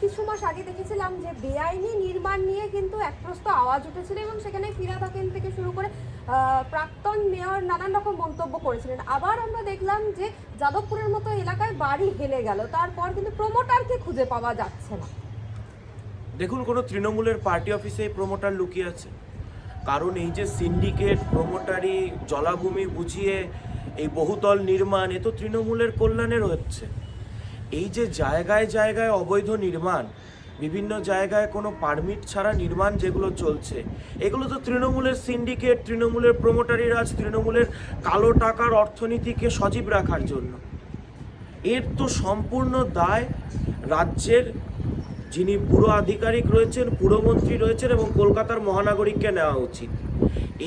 কিছু মাস আগে দেখেছিলাম যে বেআইনি নির্মাণ নিয়ে কিন্তু একপ্রস্ত আওয়াজ উঠেছিল এবং সেখানে ফিরাদ হাকিম থেকে শুরু করে প্রাক্তন মেয়র নানান রকম মন্তব্য করেছিলেন। আবার আমরা দেখলাম যে যাদবপুরের মতো এলাকায় বাড়ি হেলে গেল। তারপর কিন্তু প্রমোটারকে খুঁজে পাওয়া যাচ্ছে না। দেখুন, কোনো তৃণমূলের পার্টি অফিসে প্রমোটার লুকিয়ে আছে। কারণ এই যে সিন্ডিকেট প্রমোটারি জলাভূমি বুঝিয়ে এই বহুতল নির্মাণ, এ তো তৃণমূলের কল্যাণের হচ্ছে। এই যে জায়গায় জায়গায় অবৈধ নির্মাণ, বিভিন্ন জায়গায় কোনো পারমিট ছাড়া নির্মাণ যেগুলো চলছে, এগুলো তো তৃণমূলের সিন্ডিকেট, তৃণমূলের প্রমোটারি রাজ তৃণমূলের কালো টাকার অর্থনীতিকে সজীব রাখার জন্য। এর তো সম্পূর্ণ দায় রাজ্যের যিনি পুরো আধিকারিক রয়েছেন, পুরমন্ত্রী রয়েছেন এবং কলকাতার মহানাগরিককে নেওয়া উচিত।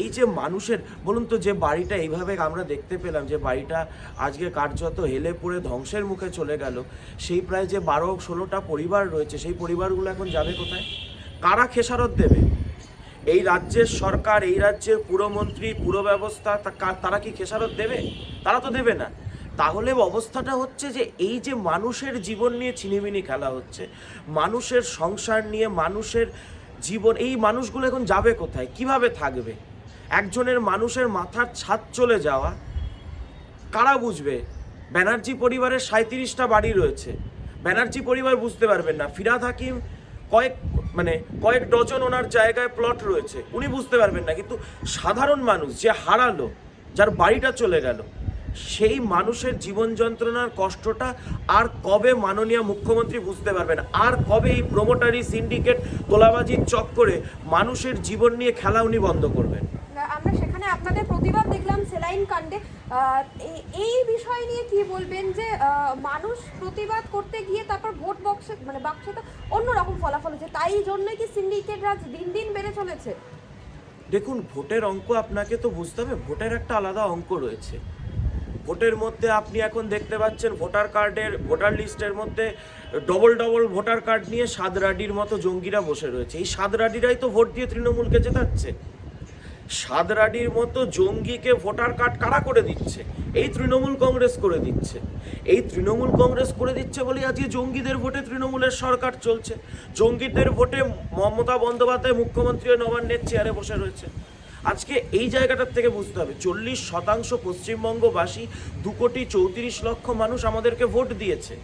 এই যে মানুষের, বলুন তো যে বাড়িটা এইভাবে আমরা দেখতে পেলাম, যে বাড়িটা আজকে কার্যত হেলে পড়ে ধ্বংসের মুখে চলে গেল, সেই প্রায় যে বারো ষোলোটা পরিবার রয়েছে, সেই পরিবারগুলো এখন যাবে কোথায়? কারা খেসারত দেবে? এই রাজ্যের সরকার, এই রাজ্যের পুরমন্ত্রী পুর ব্যবস্থা তারা কি খেসারত দেবে? তারা তো দেবে না। তাহলে অবস্থাটা হচ্ছে যে এই যে মানুষের জীবন নিয়ে ছিনিমিনি খেলা হচ্ছে, মানুষের সংসার নিয়ে, মানুষের জীবন, এই মানুষগুলো এখন যাবে কোথায়? কীভাবে থাকবে? একজনের মানুষের মাথার ছাদ চলে যাওয়া, কারা বুঝবে? ব্যানার্জি পরিবারের সাঁত্রিশটা বাড়ি রয়েছে। ব্যানার্জি পরিবার বুঝতে পারবেন না। ফিরাদ হাকিম কয়েক মানে কয়েক ডজন ওনার জায়গায় প্লট রয়েছে। উনি বুঝতে পারবেন না। কিন্তু সাধারণ মানুষ যে হারালো, যার বাড়িটা চলে গেল সেই মানুষের জীবন যন্ত্রণার কষ্টটা আর কবে মাননীয় মুখ্যমন্ত্রী বুঝতে পারবেন? আর কবে এই প্রমোটারি সিন্ডিকেট তোলাবাজির চক্করে মানুষের জীবন নিয়ে খেলা উনি বন্ধ করবেন? আমরা সেখানে আপনাদের প্রতিবাদ দেখলাম সেলাইন কাণ্ডে। এই- বিষয় নিয়ে কি বলবেন যে মানুষ প্রতিবাদ করতে গিয়ে তারপর ভোট বক্সে মানে বাক্সে তো অন্যরকম ফলাফল হচ্ছে। তাই জন্যই কি সিন্ডিকেট রাজ দিন দিন বেড়ে চলেছে? দেখুন ভোটের অঙ্ক আপনাকে তো বুঝতে হবে। ভোটের একটা আলাদা অঙ্ক রয়েছে। ভোটের মধ্যে আপনি এখন দেখতে পাচ্ছেন ভোটার কার্ডের, ভোটার লিস্টের মধ্যে ডবল ডবল ভোটার কার্ড নিয়ে সাদরাডির মতো জঙ্গিরা বসে রয়েছে। এই সাদরাডিরাই তো ভোট দিয়ে তৃণমূলকে জেতাচ্ছে। সাদরাডির মতো জঙ্গিকে ভোটার কার্ড কারা করে দিচ্ছে? এই তৃণমূল কংগ্রেস করে দিচ্ছে। এই তৃণমূল কংগ্রেস করে দিচ্ছে বলে আজকে জঙ্গিদের ভোটে তৃণমূলের সরকার চলছে। জঙ্গিদের ভোটে মমতা বন্দ্যোপাধ্যায় মুখ্যমন্ত্রী নবান্নের চেয়ারে বসে রয়েছে। আজকে এই জায়গাটার থেকে বুঝতে হবে, চল্লিশ শতাংশ পশ্চিমবঙ্গবাসী দু কোটি চৌত্রিশ লক্ষ মানুষ আমাদেরকে ভোট দিয়েছে।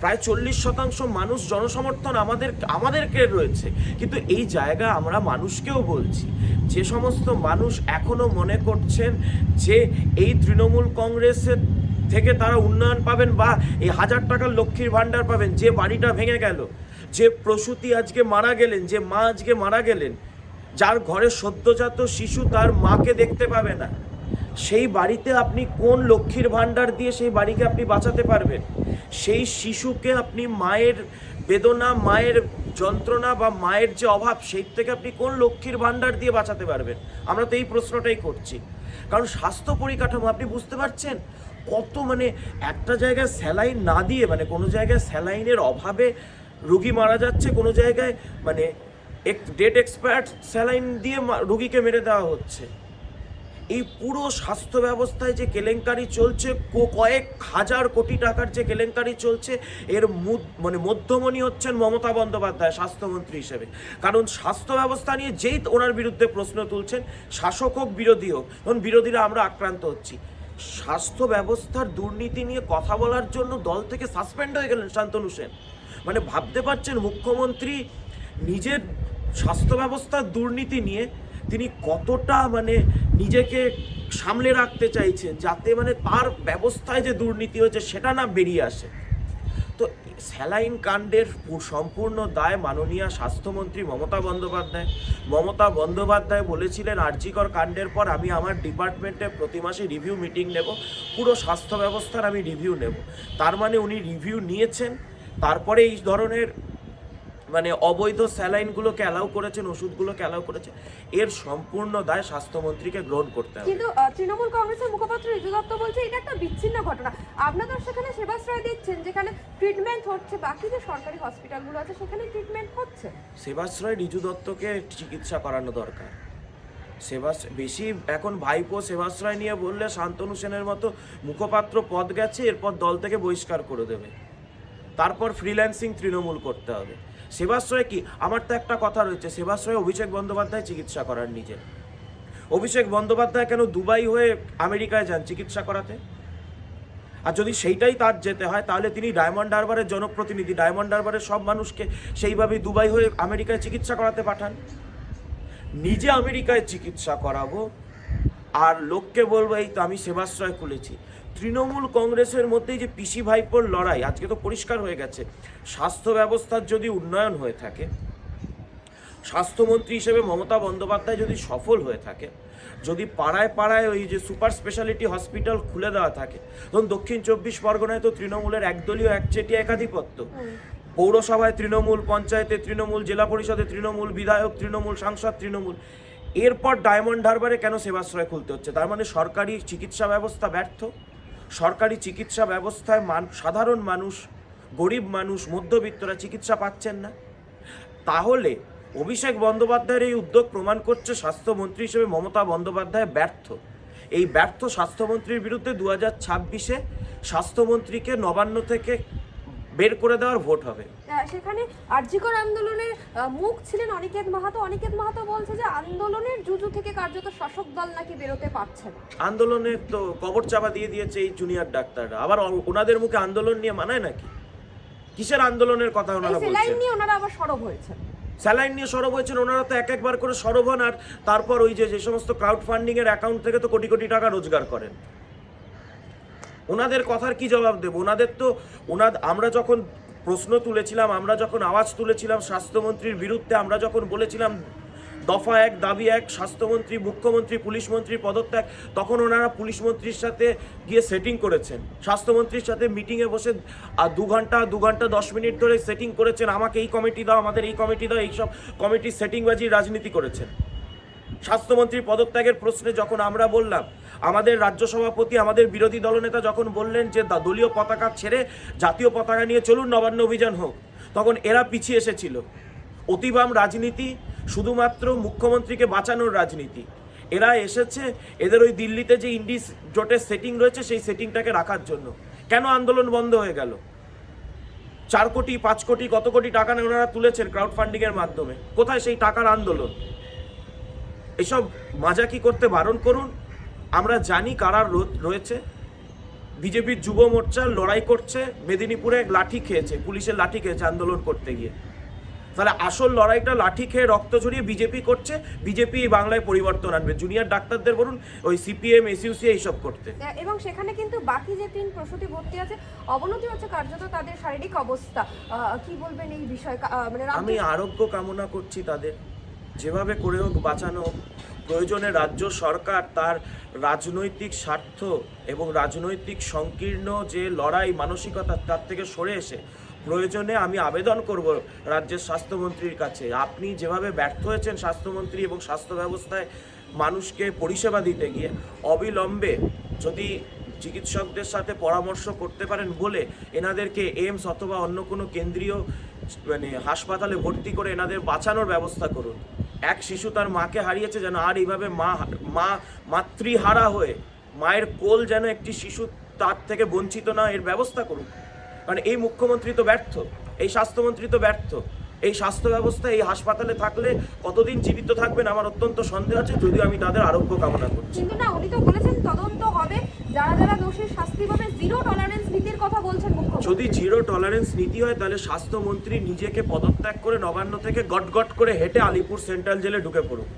প্রায় চল্লিশ শতাংশ মানুষ জনসমর্থন আমাদের, আমাদেরকে রয়েছে। কিন্তু এই জায়গা আমরা মানুষকেও বলছি। যে সমস্ত মানুষ এখনও মনে করছেন যে এই তৃণমূল কংগ্রেসের থেকে তারা উন্নয়ন পাবেন বা এই হাজার টাকার লক্ষ্মীর ভাণ্ডার পাবেন, যে বাড়িটা ভেঙে গেল, যে প্রসূতি আজকে মারা গেলেন, যে মা আজকে মারা গেলেন যার ঘরে সদ্যজাত শিশু তার মাকে দেখতে পাবে না। সেই বাড়িতে আপনি কোন লক্ষ্মীর ভাণ্ডার দিয়ে সেই বাড়িকে আপনি বাঁচাতে পারবেন? সেই শিশুকে আপনি মায়ের বেদনা, মায়ের যন্ত্রণা বা মায়ের যে অভাব, সেই থেকে আপনি কোন লক্ষ্মীর ভাণ্ডার দিয়ে বাঁচাতে পারবেন? আমরা তো এই প্রশ্নটাই করছি। কারণ স্বাস্থ্য পরিকাঠামো, আপনি বুঝতে পারছেন? কত মানে একটা জায়গায় স্যালাইন না দিয়ে মানে কোনো জায়গায় স্যালাইনের অভাবে রুগী মারা যাচ্ছে, কোনো জায়গায় মানে ডেট এক্সপায়ার্ড স্যালাইন দিয়ে রুগীকে মেরে দেওয়া হচ্ছে। এই পুরো স্বাস্থ্য ব্যবস্থায় যে কেলেঙ্কারি চলছে কয়েক হাজার কোটি টাকার যে কেলেঙ্কারি চলছে, এর মানে মধ্যমণি হচ্ছেন মমতা বন্দ্যোপাধ্যায়, স্বাস্থ্যমন্ত্রী হিসেবে। কারণ স্বাস্থ্য ব্যবস্থা নিয়ে যেই ওনার বিরুদ্ধে প্রশ্ন তুলছেন, শাসক হোক, বিরোধী হোক তখন বিরোধীরা আমরা আক্রান্ত হচ্ছি। স্বাস্থ্য ব্যবস্থার দুর্নীতি নিয়ে কথা বলার জন্য দল থেকে সাসপেন্ড হয়ে গেলেন শান্তনু সেন। মানে ভাবতে পারছেন মুখ্যমন্ত্রী নিজের স্বাস্থ্য ব্যবস্থার দুর্নীতি নিয়ে তিনি কতটা মানে নিজেকে সামলে রাখতে চাইছেন, যাতে মানে তার ব্যবস্থায় যে দুর্নীতি হয়েছে সেটা না বেরিয়ে আসে। তো স্যালাইন কাণ্ডের সম্পূর্ণ দায় মাননীয় স্বাস্থ্যমন্ত্রী মমতা বন্দ্যোপাধ্যায়। মমতা বন্দ্যোপাধ্যায় বলেছিলেন, আর্জিকর কাণ্ডের পর আমি আমার ডিপার্টমেন্টে প্রতি মাসে রিভিউ মিটিং নেব, পুরো স্বাস্থ্য ব্যবস্থার আমি রিভিউ নেব। তার মানে উনি রিভিউ নিয়েছেন, তারপরে এই ধরনের মানে অবৈধ স্যালাইনগুলোকে অ্যালাউ করেছেন ওষুধগুলোকে অ্যালাউ করেছেন এর সম্পূর্ণ দায় স্বাস্থ্যমন্ত্রীকে গ্রহণ করতে হবে। কিন্তু তৃণমূল কংগ্রেসের মুখপাত্র ঋজু দত্ত বলছে এটা একটা বিচ্ছিন্ন ঘটনা। আপনারা সেখানে সেবাশ্রয় দিচ্ছেন যেখানে ট্রিটমেন্ট হচ্ছে বাকি যে সরকারি হসপিটালগুলো আছে সেখানে ট্রিটমেন্ট হচ্ছে। সেবাশ্রয় রিজু দত্তকে চিকিৎসা করানো দরকার। সেবাস বেশি এখন ভাইপো সেবাশ্রয় নিয়ে বললে শান্তনু সেনের মতো মুখপাত্র পদ গেছে এরপর দল থেকে বহিষ্কার করে দেবে। তারপর ফ্রিল্যান্সিং তৃণমূল করতে হবে। সেবাশ্রয় কি? আমার তো একটা কথা রয়েছে, সেবাশ্রয়ে অভিষেক বন্দ্যোপাধ্যায় চিকিৎসা করার নিজের। অভিষেক বন্দ্যোপাধ্যায় কেন দুবাই হয়ে আমেরিকায় যান চিকিৎসা করাতে? আর যদি সেইটাই তার যেতে হয়, তাহলে তিনি ডায়মন্ড হারবারের জনপ্রতিনিধি, ডায়মন্ড হারবারের সব মানুষকে সেইভাবে দুবাই হয়ে আমেরিকায় চিকিৎসা করাতে পাঠান। নিজে আমেরিকায় চিকিৎসা করাবো, আর লোককে বলব, এই তো আমি সেবাশ্রয় খুলেছি। তৃণমূল কংগ্রেসের মধ্যেই যে পিসি ভাইপোর লড়াই, আজকে তো পরিষ্কার হয়ে গেছে। স্বাস্থ্য ব্যবস্থার যদি উন্নয়ন হয়ে থাকে, স্বাস্থ্যমন্ত্রী হিসেবে মমতা বন্দ্যোপাধ্যায় যদি সফল হয়ে থাকে, যদি পাড়ায় পাড়ায় ওই যে সুপার স্পেশালিটি হসপিটাল খুলে দেওয়া থাকে, ধরুন দক্ষিণ চব্বিশ পরগনায় তো তৃণমূলের একদলীয়, একচেটিয়া একাধিপত্য। পৌরসভায় তৃণমূল, পঞ্চায়েতে তৃণমূল, জেলা পরিষদে তৃণমূল, বিধায়ক তৃণমূল, সাংসদ তৃণমূল, এরপর ডায়মন্ড হারবারে কেন সেবাশ্রয় খুলতে হচ্ছে? তার মানে সরকারি চিকিৎসা ব্যবস্থা ব্যর্থ? সরকারি চিকিৎসা ব্যবস্থায় মান, সাধারণ মানুষ, গরিব মানুষ, মধ্যবিত্তরা চিকিৎসা পাচ্ছেন না। তাহলে অভিষেক বন্দ্যোপাধ্যায়ের এই উদ্যোগ প্রমাণ করছে স্বাস্থ্যমন্ত্রী হিসেবে মমতা বন্দ্যোপাধ্যায় ব্যর্থ। এই ব্যর্থ স্বাস্থ্যমন্ত্রীর বিরুদ্ধে দু হাজার ছাব্বিশে স্বাস্থ্যমন্ত্রীকে নবান্ন থেকে বের করে দেওয়ার ভোট হবে। সেখানে আরজিকর আন্দোলনের মুখ ছিলেন অনিকেত মাহাতো। অনিকেত মাহাতো বলছে যে আন্দোলনের জুজু থেকে কার্যত শাসক দল নাকি বেরোতে পারছে না। আন্দোলনের তো কবর চাপা দিয়ে দিয়েছে এই জুনিয়র ডাক্তাররা। আবার ওনাদের মুখে আন্দোলন নিয়ে মানায় নাকি? কিসের আন্দোলনের কথা ওনারা সেলাইন বলছেন? নিয়ে ওনারা আবার সরব হয়েছেন। স্যালাইন নিয়ে সরব হয়েছেন ওনারা তো এক একবার করে সরব হন। আর তারপর ওই যে যে সমস্ত ক্রাউড ফান্ডিং এর অ্যাকাউন্ট থেকে তো কোটি কোটি টাকা রোজগার করেন। ওনাদের কথার কি জবাব দেব? ওনাদের তো, ওনাদ, আমরা যখন প্রশ্ন তুলেছিলাম, আমরা যখন আওয়াজ তুলেছিলাম স্বাস্থ্যমন্ত্রীর বিরুদ্ধে, আমরা যখন বলেছিলাম দফা এক, দাবি এক, স্বাস্থ্যমন্ত্রী, মুখ্যমন্ত্রী, পুলিশ মন্ত্রীর পদত্যাগ, তখন ওনারা পুলিশ মন্ত্রীর সাথে গিয়ে সেটিং করেছেন। স্বাস্থ্যমন্ত্রীর সাথে মিটিংয়ে বসে আর দু ঘণ্টা দু ঘণ্টা, দশ মিনিট ধরে সেটিং করেছেন। আমাকে এই কমিটি দাও, আমাদের এই কমিটি দাও, এইসব কমিটির সেটিংবাজি রাজনীতি করেছেন। স্বাস্থ্যমন্ত্রীর পদত্যাগের প্রশ্নে যখন আমরা বললাম, আমাদের রাজ্য সভাপতি, আমাদের বিরোধী দলনেতা যখন বললেন যে দলীয় পতাকা ছেড়ে জাতীয় পতাকা নিয়ে চলুন নবান্ন অভিযান হোক, তখন এরা পিছিয়ে এসেছিল। অতিবাম রাজনীতি শুধুমাত্র মুখ্যমন্ত্রীকে বাঁচানোর রাজনীতি। এরা এসেছে, এদের ওই দিল্লিতে যে ইন্ডিস জোটের সেটিং রয়েছে, সেই সেটিংটাকে রাখার জন্য। কেন আন্দোলন বন্ধ হয়ে গেল? চার কোটি, পাঁচ কোটি, কত কোটি টাকা ওনারা তুলেছেন ক্রাউড ফান্ডিং এর মাধ্যমে। কোথায় সেই টাকার আন্দোলন? এসব মাজাকি করতে বারণ করুন? আমরা জানি কারা রয়েছে। বিজেপির যুব মোর্চা লড়াই করছে মেদিনীপুরে লাঠি খেয়েছে পুলিশের লাঠি খেয়েছে আন্দোলন করতে গিয়ে। তাহলে আসল লড়াইটা লাঠি খেয়ে রক্ত ঝরিয়ে বিজেপি করছে বিজেপি বাংলায় পরিবর্তন আনবে। জুনিয়র ডাক্তারদের বলুন ওই সিপিএম এসইউসি এইসব করতে। এবং সেখানে কিন্তু বাকি যে তিন প্রসূতি ভর্তি আছে অবনতি হচ্ছে কার্যত তাদের শারীরিক অবস্থা। কি বলবেন এই বিষয়ে? মানে আমি আরোগ্য কামনা করছি তাদের। যেভাবে করে হোক বাঁচানো হোক। প্রয়োজনে রাজ্য সরকার তার রাজনৈতিক স্বার্থ এবং রাজনৈতিক সংকীর্ণ যে লড়াই মানসিকতা তার থেকে সরে এসে প্রয়োজনে আমি আবেদন করব রাজ্যের স্বাস্থ্যমন্ত্রীর কাছে আপনি যেভাবে ব্যর্থ হয়েছেন স্বাস্থ্যমন্ত্রী এবং স্বাস্থ্য ব্যবস্থায় মানুষকে পরিষেবা দিতে গিয়ে, অবিলম্বে যদি চিকিৎসকদের সাথে পরামর্শ করতে পারেন বলে এনাদেরকে এইমস অথবা অন্য কোনো কেন্দ্রীয় মানে হাসপাতালে ভর্তি করে এনাদের বাঁচানোর ব্যবস্থা করুন এক শিশু তার মাকে হারিয়েছে যেন আর এইভাবে মা মা মাতৃহারা হয়ে মায়ের কোল যেন একটি শিশু তার থেকে বঞ্চিত না, এর ব্যবস্থা করুন কারণ এই মুখ্যমন্ত্রী তো ব্যর্থ, এই স্বাস্থ্যমন্ত্রী তো ব্যর্থ। এই স্বাস্থ্য ব্যবস্থা এই হাসপাতালে থাকলে কতদিন জীবিত থাকবেন আমার অত্যন্ত সন্দেহ আছে যদিও আমি তাদের আরোগ্য কামনা করছি। কিন্তু না উনি তো বলেছেন তদন্ত হবে। যারা যারা দোষীর শাস্তি পাবে জিরো টলারেন্স নীতির কথা বলছেন যদি জিরো টলারেন্স নীতি হয় তাহলে স্বাস্থ্যমন্ত্রী নিজেকে পদত্যাগ করে নবান্ন থেকে গট গট করে হেঁটে আলিপুর সেন্ট্রাল জেলে ঢুকে পড়ুন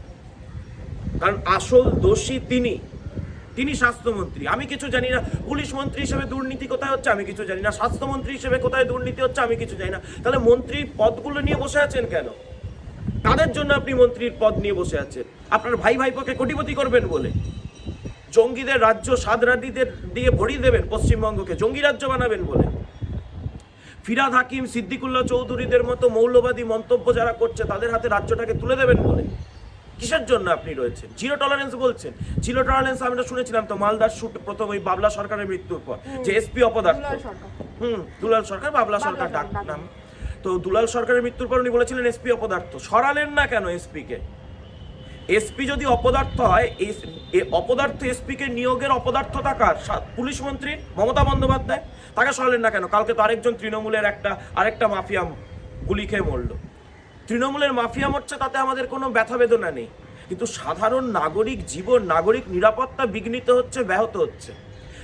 কারণ আসল দোষী তিনি। তিনি স্বাস্থ্যমন্ত্রী। আমি কিছু জানি না। পুলিশ মন্ত্রী হিসেবে দুর্নীতি কোথায় হচ্ছে? আমি কিছু জানি না। স্বাস্থ্যমন্ত্রী হিসেবে কোথায় দুর্নীতি হচ্ছে? আমি কিছু জানি না। তাহলে মন্ত্রী পদগুলো নিয়ে বসে আছেন কেন? তাদের জন্য আপনি মন্ত্রীর পদ নিয়ে বসে আছেন? আপনার ভাই ভাইপোকে কোটিপতি করবেন বলে। জঙ্গিদের রাজ্য সাদরাদিদের দিয়ে ভরিয়ে দেবেন পশ্চিমবঙ্গকে। জঙ্গি রাজ্য বানাবেন বলে। ফিরাদ হাকিম, সিদ্দিকুল্লাহ চৌধুরীদের মতো মৌলবাদী মন্তব্য যারা করছে, তাদের হাতে রাজ্যটাকে তুলে দেবেন বলে। কিসের জন্য আপনি রয়েছেন? জিরো টলারেন্স বলছেন। জিরো টলারেন্স আমরা শুনেছিলাম তো মালদার শুট প্রথম ওই বাবলা সরকারের মৃত্যুর পর যে এসপি অপদার্থ। হুম দুলাল সরকার বাবলা সরকার ডাক নাম। তো দুলাল সরকারের মৃত্যুর পর উনি বলেছিলেন এসপি অপদার্থ। সরালেন না কেন এসপি কে এসপি যদি অপদার্থ হয় অপদার্থ এসপিকে নিয়োগের অপদার্থতা কার? পুলিশ মন্ত্রী মমতা বন্দ্যোপাধ্যায়? তাকে সরালেন না কেন? কালকে তো আরেকজন তৃণমূলের একটা আরেকটা মাফিয়া গুলি খেয়ে মরলো। তৃণমূলের মাফিয়া মরছে তাতে আমাদের কোনো ব্যথা বেদনা নেই। কিন্তু সাধারণ নাগরিক জীবন, নাগরিক নিরাপত্তা বিঘ্নিত হচ্ছে, ব্যাহত হচ্ছে।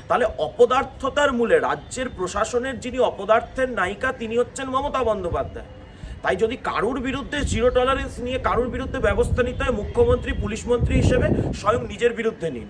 তাহলে অপদার্থতার মূলে রাজ্যের প্রশাসনের যিনি অপদার্থের নায়িকা, তিনি হচ্ছেন মমতা বন্দ্যোপাধ্যায়। তাই যদি কারুর বিরুদ্ধে জিরো টলারেন্স নিয়ে, কারুর বিরুদ্ধে ব্যবস্থা নিতে হয়, মুখ্যমন্ত্রী, পুলিশ মন্ত্রী হিসেবে স্বয়ং নিজের বিরুদ্ধে নিন।